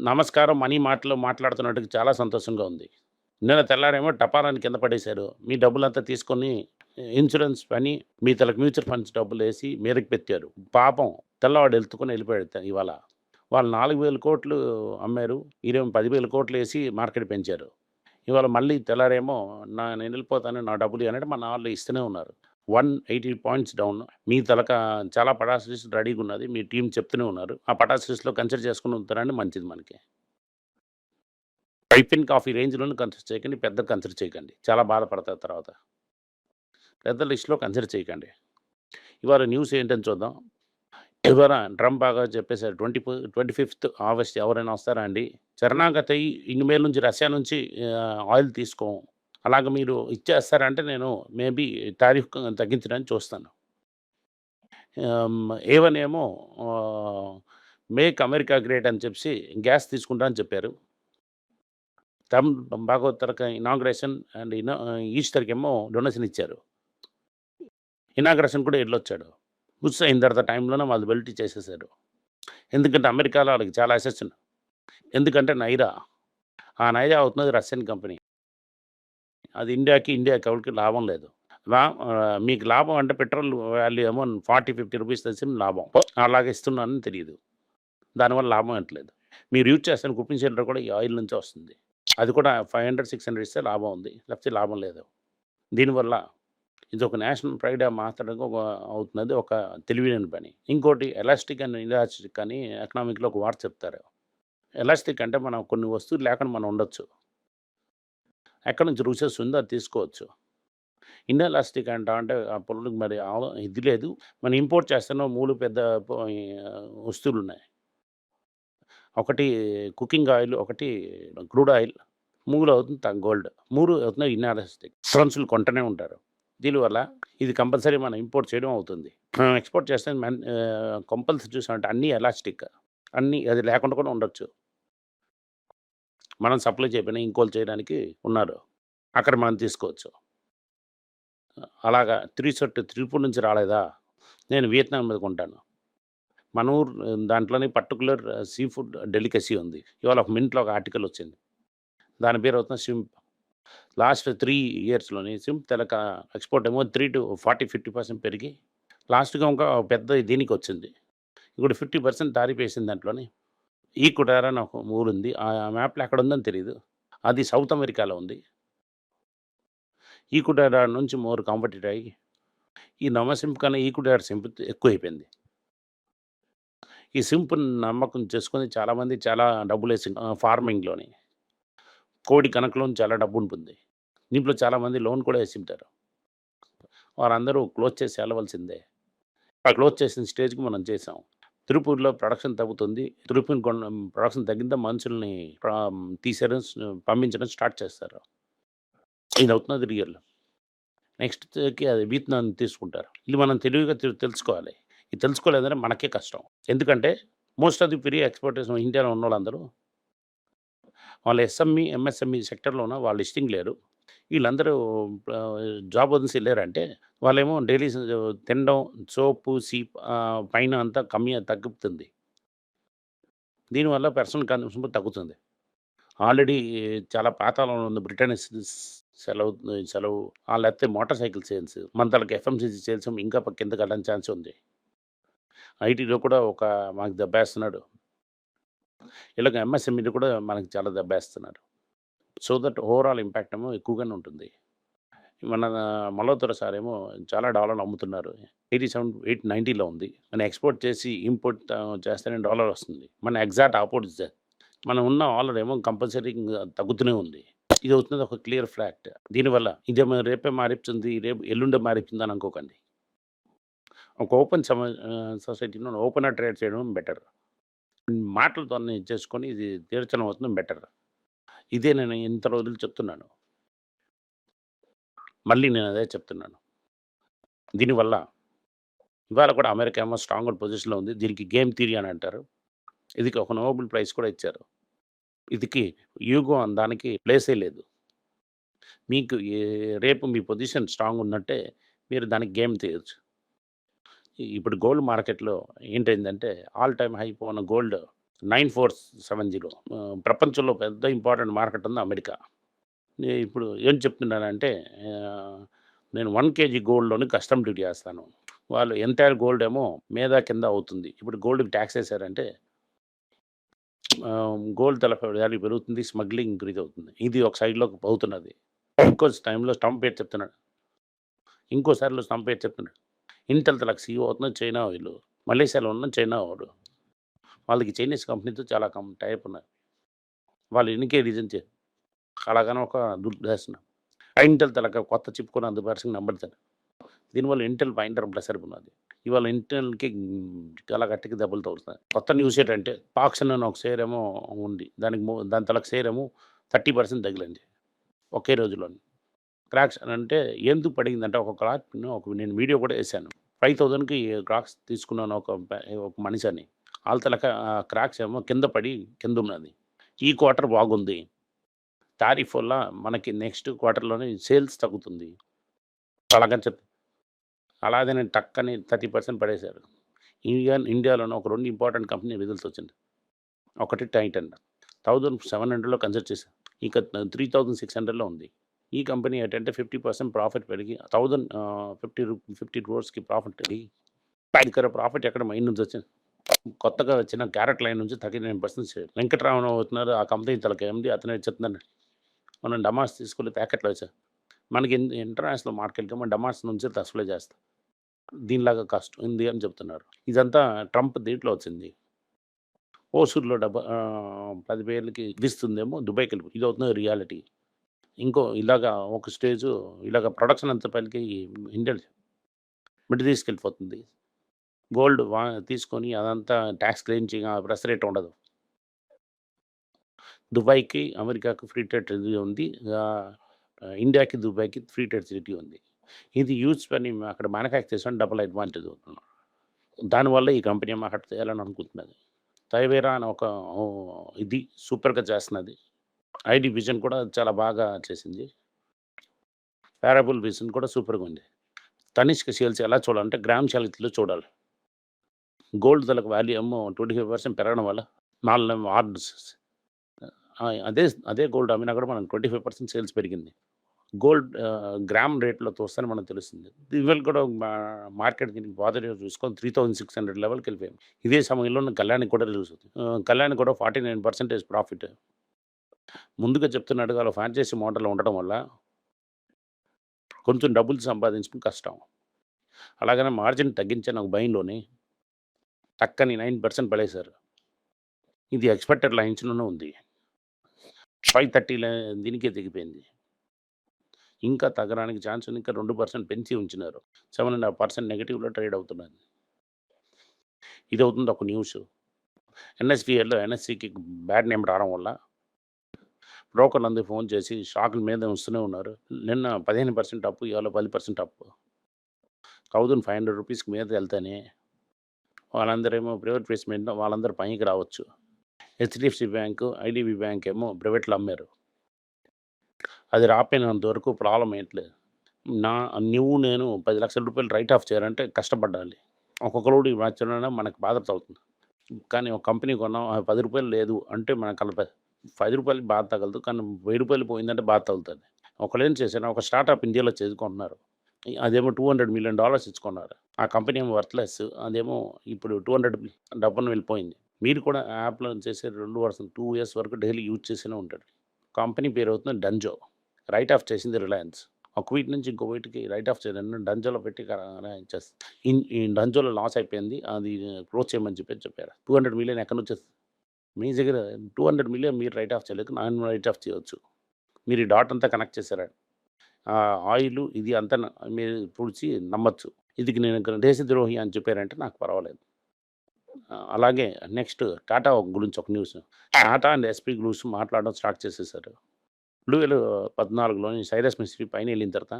నమస్కారం మనీ మాటలు మాట్లాడుతున్నట్టుకు చాలా సంతోషంగా ఉంది. నిన్న తెల్లారేమో టపారాన్ని కింద పడేశారు. మీ డబ్బులంతా తీసుకొని ఇన్సూరెన్స్ పని మీ తలకు మ్యూచువల్ ఫండ్స్ డబ్బులు వేసి మీదకి పెట్టారు. పాపం తెల్లవాడు ఎత్తుకొని వెళ్ళిపోయాడు ఇవాళ. వాళ్ళు నాలుగు వేలు కోట్లు అమ్మారు. ఈరేమో పదివేల కోట్లు వేసి మార్కెట్ పెంచారు. ఇవాళ మళ్ళీ తెల్లారేమో నా నేను వెళ్ళిపోతాను నా డబ్బులు అంటే మన వాళ్ళు ఇస్తూనే ఉన్నారు. 180 పాయింట్స్ డౌన్. మీ తలక చాలా పటాస్ లిస్ట్ రెడీగున్నది. మీ టీం చెప్తూనే ఉన్నారు. ఆ పటాస్ లిస్ట్‌లో కన్సిడర్ చేసుకొని ఉంటారని మంచిది మనకి. పైపిన్ కాఫీ రేంజ్‌లోనే కన్సిడర్ చేయకండి. పెద్ద కన్సిడర్ చేయకండి. చాలా బాధపడతారు తర్వాత. పెద్ద లిస్ట్‌లో కన్సిడర్ చేయకండి. ఇవాళ న్యూస్ ఏంటని చూద్దాం. ఇవాళ ట్రంప్ బాగా చెప్పేసారు. ట్వెంటీ ఫో 25థ్ ఆగస్ట్ ఎవరైనా వస్తారా అండి? శరణాగతి ఇనిమేల్ నుంచి రష్యా నుంచి ఆయిల్ తీసుకోం. అలాగ మీరు ఇచ్చేస్తారంటే నేను మేబీ టారిఫ్ తగ్గించడానికి చూస్తాను. ఆహ్, ఏమో మేక్ అమెరికా గ్రేట్ అని చెప్పి గ్యాస్ తీసుకుంటా అని చెప్పారు. ట్రంప్ భాగవతరక ఇనాగ్రేషన్ అండ్ ఇనా ఈస్టర్‌కేమో డొనేషన్ ఇచ్చారు. ఇనాగ్రేషన్ కూడా ఎళ్ళొచ్చాడు. బుస్ అయిన తర్వాత టైంలోనే వాళ్ళు బెల్ట్ చేసేసారు. ఎందుకంటే అమెరికాలో వాళ్ళకి చాలా అసెట్స్ ఎందుకంటే నైరా. ఆ నైరా అవుతున్నది రష్యన్ కంపెనీ. అది ఇండియాకి, ఇండియాకి ఎవరికి లాభం లేదు. మీకు లాభం అంటే పెట్రోల్ వాల్యూ ఏమో 40, 50 రూపీస్ తెచ్చి లాభం. అలాగే ఇస్తున్నానని తెలియదు దానివల్ల లాభం ఎట్లేదు. మీరు యూజ్ చేస్తాను కుకింగ్ సిలిండర్ కూడా ఈ ఆయిల్ నుంచే వస్తుంది. అది కూడా 500, 600 ఇస్తే లాభం ఉంది. లేకపోతే లాభం లేదు. దీనివల్ల ఇది ఒక నేషనల్ ప్రైడ్ మాత్రమే ఒక అవుతున్నది ఒక తెలివిన పని. ఇంకోటి ఎలాస్టిక్ అని ఇలాస్టిక్ అని ఎకనామిక్‌లో ఒక వార్త చెప్తారు. ఎలాస్టిక్ అంటే మనం కొన్ని వస్తువులు లేకుండా మనం ఉండొచ్చు. ఎక్కడి నుంచి రుసెస్ ఉందో అది తీసుకోవచ్చు. ఇన్ఎలాస్టిక్ అంటామంటే ఆ పొలంకి మరి ఇది లేదు. మనం ఇంపోర్ట్ చేస్తున్న మూడు పెద్ద వస్తువులు ఉన్నాయి ఒకటి కుకింగ్ ఆయిల్, ఒకటి క్రూడ్ ఆయిల్, మూడు అవుతుంది గోల్డ్. మూడు అవుతున్నాయి ఇన్ఎలాస్టిక్. మనుషులు కొంటనే ఉంటారు. దీనివల్ల ఇది కంపల్సరీ మనం ఇంపోర్ట్ చేయడం అవుతుంది. మనం ఎక్స్‌పోర్ట్ చేస్తే మన్ కంపల్సరీ చూసామంటే అన్నీ ఎలాస్టిక్. అన్నీ అది లేకుండా కూడా ఉండొచ్చు. మనం సప్లై చేయకపోయినా ఇంకోళ్ళు చేయడానికి ఉన్నారు. అక్కడ మనం తీసుకోవచ్చు. అలాగా త్రీ షర్ట్ త్రిపూర్ నుంచి రాలేదా? నేను వియత్నాం మీద కొంటాను. మన ఊరు దాంట్లోనే పర్టికులర్ సీ ఫుడ్ డెలికసీ ఉంది. ఇవాళ ఒక మినిట్‌లో ఒక ఆర్టికల్ వచ్చింది. దాని పేరు అవుతుంది సింప్ లాస్ట్ త్రీ ఇయర్స్‌లోని సింప్ తెలక ఎక్స్‌పోర్ట్ ఏమో 3-40, 50% పెరిగి లాస్ట్‌గా ఇంకా పెద్ద దీనికి వచ్చింది ఇప్పుడు 50% టారిఫ్ దాంట్లోని. ఈక్వెడార్ అని ఒక ఊరుంది. ఆ మ్యాప్‌లో ఎక్కడుందని తెలీదు. అది సౌత్ అమెరికాలో ఉంది. ఈక్వెడార్ నుంచి మోర్ కాంపిటీట్ అయ్యి ఈ నమసింప్ కన్నా ఈక్వెడార్ సింప్ ఎక్కువైపోయింది. ఈ సింప్‌ని నమ్మకం చేసుకొని చాలామంది చాలా డబ్బులేసి ఆహ్, ఫార్మింగ్‌లోని. కోడి కనకలోని చాలా డబ్బుంటుంది. దీంట్లో చాలామంది లోన్ కూడా ఏసుంటారు. వారందరూ క్లోజ్ చేసి ఎళ్ళవలసిందే. ఆ క్లోజ్ చేసిన స్టేజ్‌కి మనం చేసాం. తిరుపూర్‌లో ప్రొడక్షన్ తగ్గుతుంది. తిరుపూర్ ప్రొడక్షన్ తగ్గితే మనుషుల్ని తీసేయడం పంపించడం స్టార్ట్ చేస్తారు. ఇది అవుతున్నది రియల్. నెక్స్ట్‌కి అది వియత్నాం తీసుకుంటారు. ఇది మనం తెలివిగా తెలుసుకోవాలి. ఇది తెలుసుకోలేదంటే మనకే కష్టం. ఎందుకంటే most of the pre exportation ఇండియాలో ఉన్నోళ్ళందరూ వాళ్ళు ఎస్ఎంఈ, ఎంఎస్ఎంఈ సెక్టర్లో ఉన్న వాళ్ళు ఇష్టం లేరు. వీళ్ళందరూ జాబ్ వదిలిసి వెళ్ళారంటే వాళ్ళేమో డైలీ తినడం, సోపు, సీప్ పైన అంతా కమ్మి తగ్గుతుంది. దీనివల్ల పర్సనల్ కన్సూమ్ తగ్గుతుంది. ఆల్రెడీ చాలా పాతాళంలో ఉంది బ్రిటన్ సెలవు సెలవు వాళ్ళు లేకపోతే మోటార్ సైకిల్ సేల్స్. మంతాలకు ఎఫ్ఎంసీసీ సేల్స్ ఇంకా కిందకి కట్టడం ఛాన్స్ ఉంది. ఐటీలో కూడా ఒక మనకు దెబ్బేస్తున్నాడు. ఇలాగ ఎంఎస్ఎంఈలో కూడా మనకి చాలా దెబ్బేస్తున్నారు. సో దట్ ఓవరాల్ ఇంపాక్ట్ ఏమో ఎక్కువగానే ఉంటుంది. మన మల్లోతర సార్ ఏమో చాలా డాలర్లు అమ్ముతున్నారు. 87, 8, 90లో ఉంది. మనం ఎక్స్‌పోర్ట్ చేసి ఇంపోర్ట్ చేస్తేనే డాలర్ వస్తుంది. మన ఎగ్జాక్ట్ ఆపోజిట్. మనం ఉన్న ఆలర్ ఏమో కంపల్సరీ తగ్గుతూనే ఉంది. ఇది అవుతున్నది ఒక క్లియర్ ఫ్యాక్ట్. దీనివల్ల ఇదే రేపే మారిపుతుంది, రేపు ఎల్లుండే మారిపోతుంది అని అనుకోకండి. ఒక ఓపెన్ సమ సొసైటీలో ఓపెన్‌గా ట్రేడ్ చేయడం బెటర్. మాటలతో చేసుకొని ఇది తీర్చడం అవుతుంది బెటర్. ఇదే నేను ఇంత రోజులు చెప్తున్నాను. మళ్ళీ నేను అదే చెప్తున్నాను. దీనివల్ల ఇవాళ కూడా అమెరికా ఏమో స్ట్రాంగ్ పొజిషన్‌లో ఉంది. దీనికి గేమ్ థియరీ అని అంటారు. ఇదికి ఒక నోబెల్ ప్రైజ్ కూడా ఇచ్చారు. ఇదికి యూగం దానికి ప్లేసే లేదు. మీకు రేపు మీ పొజిషన్ స్ట్రాంగ్ ఉన్నట్టే మీరు దానికి గేమ్ తీయొచ్చు. ఇప్పుడు గోల్డ్ మార్కెట్‌లో ఏంటైందంటే all time high పోన gold nine four seven zero. ప్రపంచంలో పెద్ద ఇంపార్టెంట్ మార్కెట్ ఉంది అమెరికా. నేను ఇప్పుడు ఏం చెప్తున్నానంటే నేను వన్ కేజీ గోల్డ్లోని కస్టమ్ డ్యూటీ వేస్తాను వాళ్ళు ఎంటైర్ గోల్డ్ ఏమో మీద కింద అవుతుంది. ఇప్పుడు గోల్డ్కి ట్యాక్స్ వేసారంటే గోల్డ్ తల వాల్యూ పెరుగుతుంది స్మగ్లింగ్ ఇంక్రీజ్ అవుతుంది. ఇది ఒక సైడ్లోకి అవుతున్నది ఇంకో టైంలో స్టంప్ పేరు చెప్తున్నాడు. ఇంకోసారిలో స్టంప్ పేరు చెప్తున్నాడు. ఇంటల్ తలకు సీఓ అవుతున్నది చైనా వీళ్ళు మలేషియాలో ఉన్న చైనా వాడు వాళ్ళకి చైనీస్ కంపెనీతో చాలా కం టైప్ ఉన్నాయి వాళ్ళు ఎన్నికే రీజన్ చే అలాగనే ఒక దుడ్డు ఇంటెల్ తలక కొత్త చిప్ కొని అందుబాటుగా నమ్మడతాను దీనివల్ల ఇంటెల్ పాయింటర్ ప్రెషర్ ఉన్నది ఇవాళ ఇంటెల్కి చాలా గట్టికి దెబ్బలు తగులుతున్నాయి. కొత్త న్యూస్ ఏంటంటే పాక్షన్ అని ఒక షేర్ ఏమో ఉంది. దానికి దాని తలకు షేర్ ఏమో థర్టీ పర్సెంట్ తగిలింది. ఒకే రోజులో క్రాక్స్ అని అంటే ఎందుకు పడిందంటే ఒక క్రాక్ ఒక నేను వీడియో కూడా వేసాను. ఫైవ్ థౌజండ్కి క్రాక్స్ తీసుకున్నాను ఒక ఒక మనిషి అని వాళ్ళ క్రాక్స్ ఏమో కింద పడి కింద ఉన్నది. ఈ క్వార్టర్ బాగుంది. టారిఫ్ వల్ల మనకి నెక్స్ట్ క్వార్టర్లోనే సేల్స్ తగ్గుతుంది. అలాగని చెప్పి. అలాగే నేను టక్కని థర్టీ పర్సెంట్ పడేశారు. ఇండియా ఇండియాలోనే ఒక రెండు ఇంపార్టెంట్ కంపెనీ రిజల్ట్స్ వచ్చింది. ఒకటి టైటన్. థౌజండ్ సెవెన్ హండ్రెడ్లో కన్సిడర్ చేశాను ఇక త్రీ థౌజండ్ సిక్స్ హండ్రెడ్లో ఉంది. ఈ కంపెనీ ఏంటంటే ఫిఫ్టీ పర్సెంట్ ప్రాఫిట్ పెరిగి థౌజండ్ ఫిఫ్టీ రూ ఫిఫ్టీ క్రోర్స్కి ప్రాఫిట్ పెరిగి ఇక్కడ ప్రాఫిట్ ఎక్కడ మైండ్ నుంచి వచ్చింది. కొత్తగా వచ్చిన క్యారెట్ లైన్ నుంచి థర్టీ నైన్ పర్సెంట్ వెంకటరామన్ అవుతున్నారు ఆ కంపెనీ తలకి ఏమిటి అతనే చెప్తున్నాను మనం డమాస్ తీసుకెళ్ళి ప్యాకెట్లో వచ్చాం మనకి ఇంటర్నేషనల్ మార్కెట్కి మనం డమాస్ నుంచి సప్లై చేస్తాం. దీనిలాగా కష్టం ఉంది అని చెప్తున్నారు. ఇదంతా ట్రంప్ దీంట్లో వచ్చింది. ఓసూరులో డబ్బా పది వేలకి ఇస్తుందేమో దుబాయ్కి వెళ్ళి ఇది అవుతుంది రియాలిటీ. ఇంకో ఇలాగా ఒక స్టేజ్ ఇలాగ ప్రొడక్షన్ అంత పైకి ఇండియా మిడ్ తీసుకెళ్ళిపోతుంది గోల్డ్ వా తీసుకొని అదంతా ట్యాక్స్ క్లెయిమ్ చేయ ప్రెస్ రేట్ ఉండదు. దుబాయ్కి అమెరికాకు ఫ్రీ ట్రేడ్ ట్రెజరీ ఉంది. ఇండియాకి దుబాయ్కి ఫ్రీ ట్రేడ్ సిటీ ఉంది. ఇది యూజ్ పని అక్కడ మ్యానుఫ్యాక్చర్ చేసిన డబుల్ అడ్వాంటేజ్ అవుతున్నాం దానివల్ల ఈ కంపెనీ అక్కడ చేయాలని అనుకుంటున్నది. తైవేరా అని ఒక ఇది సూపర్గా చేస్తున్నది. ఐడి విజన్ కూడా చాలా బాగా చేసింది. పారబుల్ విజన్ కూడా సూపర్గా ఉంది. తనిష్క సేల్స్ ఎలా చూడాలంటే గ్రామ్ శాలిటీలో చూడాలి. గోల్డ్ తలకు వాల్యూ ఏమో ట్వంటీ ఫైవ్ పర్సెంట్ పెరగడం వల్ల నాలుగు ఆర్డర్స్ అదే అదే గోల్డ్ అమ్మినా కూడా మనం ట్వంటీ ఫైవ్ పర్సెంట్ సేల్స్ పెరిగింది. గోల్డ్ గ్రామ్ రేట్లో చూస్తే మనకు తెలుస్తుంది. ఇవాళ కూడా మార్కెట్ దీనికి బాధ చూసుకొని త్రీ థౌసండ్ సిక్స్ హండ్రెడ్ లెవెల్కి వెళ్ళిపోయాం. ఇదే సమయంలో కళ్యాణి కూడా రిలీజ్ అవుతుంది కళ్యాణ్ కూడా ఫార్టీ నైన్ పర్సెంటేజ్ ప్రాఫిట్. ముందుగా చెప్తున్నట్టుగా వాళ్ళ ఫ్రాంచైజీ మోడల్ ఉండడం వల్ల కొంచెం డబ్బులు సంపాదించడం కష్టం. అలాగనే మార్జిన్ తగ్గించే ఒక భయంలోనే చక్కని నైన్ పర్సెంట్ పడేశారు. ఇది ఎక్స్పెక్టెడ్ లైన్స్లోనే ఉంది. ఫైవ్ థర్టీ దీనికే దిగిపోయింది ఇంకా తగ్గడానికి ఛాన్స్ ఉంది. ఇంకా రెండు పర్సెంట్ పెంచి ఉంచినారు. సెవెన్ అండ్ హాఫ్ పర్సెంట్ నెగిటివ్లో ట్రేడ్ అవుతున్నది. ఇది అవుతుంది ఒక న్యూస్. ఎన్ఎస్పిఎల్లో ఎన్ఎస్సికి బ్యాడ్ నేమ్ రావడం వల్ల బ్రోకర్లు అందరూ ఫోన్ చేసి షాకుల మీద వస్తూనే ఉన్నారు. నిన్న పదిహేను పర్సెంట్ అప్పు ఇవాళ పది పర్సెంట్ అప్పు. థౌజండ్ ఫైవ్ హండ్రెడ్ రూపీస్కి మీద వెళ్తేనే వాళ్ళందరేమో ప్రైవేట్ ప్లేస్మెంట్లో వాళ్ళందరూ పైకి రావచ్చు. హెచ్డిఎఫ్సి బ్యాంకు ఐడిబి బ్యాంక్ ఏమో ప్రైవేట్లో అమ్మారు. అది రాపోయినంత వరకు ప్రాబ్లం ఏంట్లేదు నా నువ్వు నేను పది లక్షల రూపాయలు రైట్ ఆఫ్ చేయాలంటే కష్టపడాలి. ఒక్కొక్కరోడు మార్చడం మనకు బాధ అవుతుంది. కానీ ఒక కంపెనీ కొన్నాం పది రూపాయలు లేదు అంటే మనకు కలప పది రూపాయలు బాధ తగలదు. కానీ వెయ్యి రూపాయలు పోయిందంటే బాధ తగులుతుంది. ఒకళ్ళు ఏం చేశారు ఒక స్టార్టప్ ఇండియాలో చేసుకుంటున్నారు. అదేమో టూ హండ్రెడ్ మిలియన్ డాలర్స్ ఇచ్చుకున్నారు. ఆ కంపెనీ ఏమో వర్త్లెస్ అదేమో ఇప్పుడు టూ హండ్రెడ్ డబ్బును వెళ్ళిపోయింది. మీరు కూడా యాప్లో చేసే రెండు వర్షం టూ ఇయర్స్ వరకు డైలీ యూజ్ చేస్తూనే ఉంటారు కంపెనీ పేరు అవుతుంది డంజో రైట్ ఆఫ్ చేసింది రిలయన్స్. ఒక వీటి నుంచి ఇంకో వీటికి రైట్ ఆఫ్ చేయడం డంజోలో పెట్టి డంజోలో ఈ లాస్ అయిపోయింది. అది క్లోజ్ చేయమని చెప్పి చెప్పారు. టూ హండ్రెడ్ మిలియన్ ఎక్కడి నుంచి మీ దగ్గర టూ హండ్రెడ్ మిలియన్ మీరు రైట్ ఆఫ్ చేయలేక నాన్ రైట్ ఆఫ్ చేయవచ్చు మీరు ఈ డాట్ అంతా కనెక్ట్ చేశారా ఆ ఆయిల్ ఇది అంతా మీరు పూడ్చి నమ్మచ్చు. ఇది నేను దేశద్రోహి అని చెప్పారంటే నాకు పర్వాలేదు. అలాగే నెక్స్ట్ టాటా గురించి ఒక న్యూస్. టాటా అండ్ ఎస్పీ గురించి మాట్లాడడం స్టార్ట్ చేసేసారు. రెండు వేల పద్నాలుగులోని సైరస్ మిస్త్రీ పైన వెళ్ళిన తర్వాత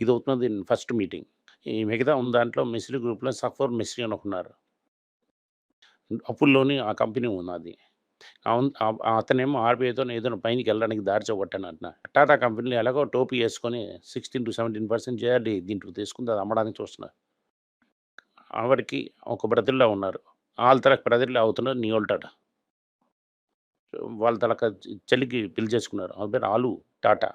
ఇది అవుతున్నది ఫస్ట్ మీటింగ్. ఈ మిగతా ఉన్న దాంట్లో మిస్త్రీ గ్రూప్లో సఫర్ మిస్త్రీ అని ఉన్నారు. అప్పుల్లోని ఆ కంపెనీ ఉన్నది. అతనేమో ఆర్బీఐతో ఏదైనా పైనకి వెళ్ళడానికి దారి చూపట్టాను అంటున్నా టాటా కంపెనీలు ఎలాగో టోపీ వేసుకొని సిక్స్టీన్ టు సెవెంటీన్ పర్సెంట్ చేయాలి దీంట్లో తీసుకుంది అది అమ్మడానికి చూస్తున్నారు ఆవిడకి ఒక బ్రదర్లో ఉన్నారు వాళ్ళ తరకు బ్రదర్లా అవుతున్నారు నియోల్ టాటా వాళ్ళ తలక చెల్లికి పెళ్ళి చేసుకున్నారు. ఆమె పేరు ఆలు టాటా.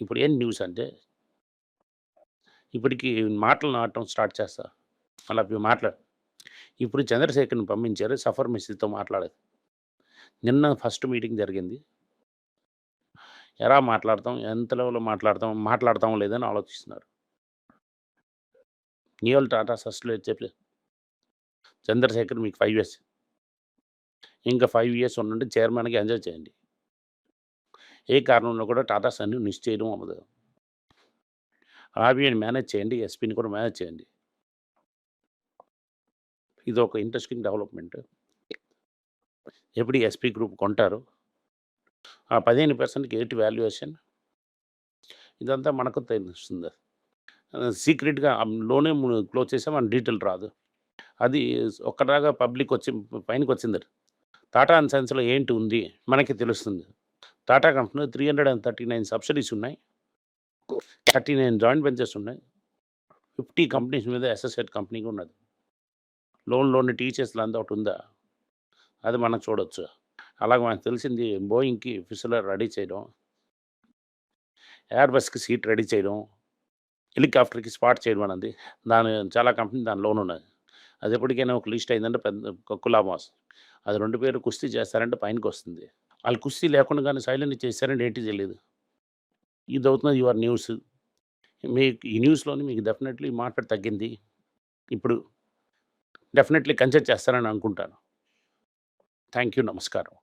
ఇప్పుడు ఏం న్యూస్ అంటే ఇప్పటికి మాటలు నాటడం స్టార్ట్ చేస్తా. అలా మాట్లాడు ఇప్పుడు చంద్రశేఖర్‌ని పంపించారు సఫర్ మిస్సితో మాట్లాడేది. నిన్న ఫస్ట్ మీటింగ్ జరిగింది. ఎలా మాట్లాడతాం? ఎంత లెవెల్‌లో మాట్లాడతాం? మాట్లాడతాం లేదని ఆలోచిస్తున్నారు. నియోల్ టాటా సస్‌లో చెప్పి చంద్రశేఖర్ మీకు ఫైవ్ ఇయర్స్. ఇంకా ఫైవ్ ఇయర్స్ ఉండండి. చైర్మన్కి ఎంజాయ్ చేయండి. ఏ కారణంలో కూడా టాటా సన్ని మిస్ చేయడం అవ్వదు. ఆర్‌బీఐని మేనేజ్ చేయండి. ఎస్‌పీని కూడా మేనేజ్ చేయండి. ఇది ఒక ఇంట్రెస్టింగ్ డెవలప్‌మెంట్. ఎప్పుడు ఎస్‌పీ గ్రూప్ కొంటారు. ఆ 15%కి ఏంటి వాల్యుయేషన్? ఇదంతా మనకు తెలుస్తుంది. సీక్రెట్‌గా లోనే క్లోజ్ చేసాం. మన డీటెయిల్ రాదు. అది ఒక్కలాగా పబ్లిక్ వచ్చి పైనకొచ్చింది. టాటా అండ్ సైన్స్లో ఏంటి ఉంది? మనకి తెలుస్తుంది. టాటా కంపెనీలో 339 సబ్సిడీస్ ఉన్నాయి. 39 జాయింట్ వెంచర్స్ ఉన్నాయి. 50 కంపెనీస్ మీద అసోసియేట్ కంపెనీగా ఉన్నది. లోన్‌లోని టీచర్స్‌లో అంతా ఒకటుందా? అది మనం చూడొచ్చు. అలాగే మనకు తెలిసింది బోయింగ్‌కి ఫిసులర్ రెడీ చేయడం. ఎయిర్‌బస్‌కి సీట్ రెడీ చేయడం. హెలికాప్టర్‌కి స్పాట్ చేయడం అనేది. దాని చాలా కంపెనీ దాని లోనున్నది. అది ఎప్పటికైనా ఒక లిస్ట్ అయిందంటే పెద్ద కుక్కు అది రెండు పేరు కుస్తీ చేస్తారంటే పైనకొస్తుంది. వాళ్ళు కుస్తీ లేకుండా కానీ సైలెంట్ చేస్తారంటే ఏంటి తెలీదు. ఇదవుతున్నది యువర్ న్యూస్. మీకు ఈ న్యూస్‌లోని మీకు డెఫినెట్‌లీ మార్కెట్ తగ్గింది. ఇప్పుడు డెఫినెట్‌లీ కన్సిడర్ చేస్తారని అనుకుంటాను. Thank you. Namaskaram.